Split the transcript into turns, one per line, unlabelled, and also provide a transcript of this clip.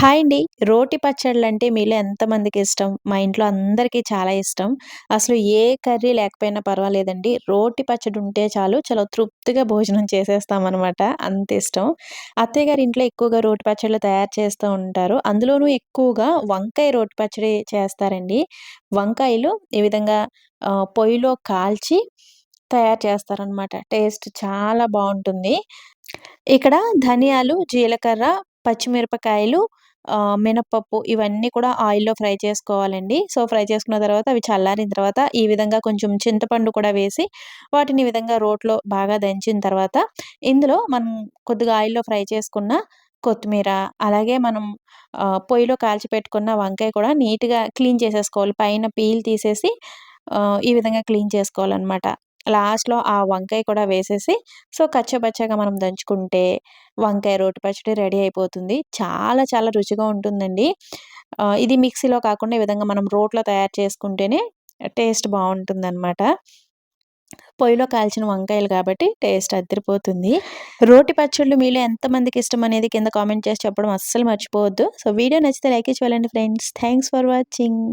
Hi అండి. రోటి పచ్చళ్ళంటే మీలో ఎంతమందికి ఇష్టం? మా ఇంట్లో అందరికీ చాలా ఇష్టం. అసలు ఏ కర్రీ లేకపోయినా పర్వాలేదండి. రోటి పచ్చడి ఉంటే చాలు చాలా తృప్తిగా భోజనం చేసేస్తామనమాట. అంత ఇష్టం. అత్తయ్య గారి ఇంట్లో ఎక్కువగా రోటి పచ్చళ్ళు తయారు చేస్తూ ఉంటారు. అందులోనూ ఎక్కువగా వంకాయ రోటి పచ్చడి చేస్తారండి. వంకాయలు ఈ విధంగా పొయ్యిలో కాల్చి తయారు చేస్తారనమాట. టేస్ట్ చాలా బాగుంటుంది ఇక్కడ ధనియాలు, జీలకర్ర, పచ్చిమిరపకాయలు మినప్పప్పు ఇవన్నీ కూడా ఆయిల్‌లో ఫ్రై చేసుకోవాలండి. సో, ఫ్రై చేసుకున్న తర్వాత అవి చల్లారిన తర్వాత ఈ విధంగా కొంచెం చింతపండు కూడా వేసి వాటిని ఈ విధంగా రోట్లో బాగా దంచిన తర్వాత ఇందులో మనం కొద్దిగా ఆయిల్‌లో ఫ్రై చేసుకున్న కొత్తిమీర, అలాగే మనం పొయ్యిలో కాల్చి పెట్టుకున్న వంకాయ కూడా నీట్‌గా క్లీన్ చేసేసుకోవాలి. పైన పీల్ తీసేసి ఈ విధంగా క్లీన్ చేసుకోవాలనమాట. లాస్ట్‌లో ఆ వంకాయ కూడా వేసేసి సో, కచ్చపచ్చగా మనం దంచుకుంటే వంకాయ రోటి పచ్చడి రెడీ అయిపోతుంది. చాలా చాలా రుచిగా ఉంటుందండి. ఇది మిక్సీలో కాకుండా ఈ విధంగా మనం రోట్లో తయారు చేసుకుంటేనే టేస్ట్ బావుంటుందనమాట. పొయ్యిలో కాల్చిన వంకాయలు కాబట్టి టేస్ట్ అదిరిపోతుంది. రోటి పచ్చళ్ళు మీలో ఎంతమందికి ఇష్టం అనేది కింద కామెంట్ చేసి చెప్పడం అస్సలు మర్చిపోవద్దు. సో, వీడియో నచ్చితే లైక్ ఇచ్చి వెళ్ళండి ఫ్రెండ్స్. Thanks for watching.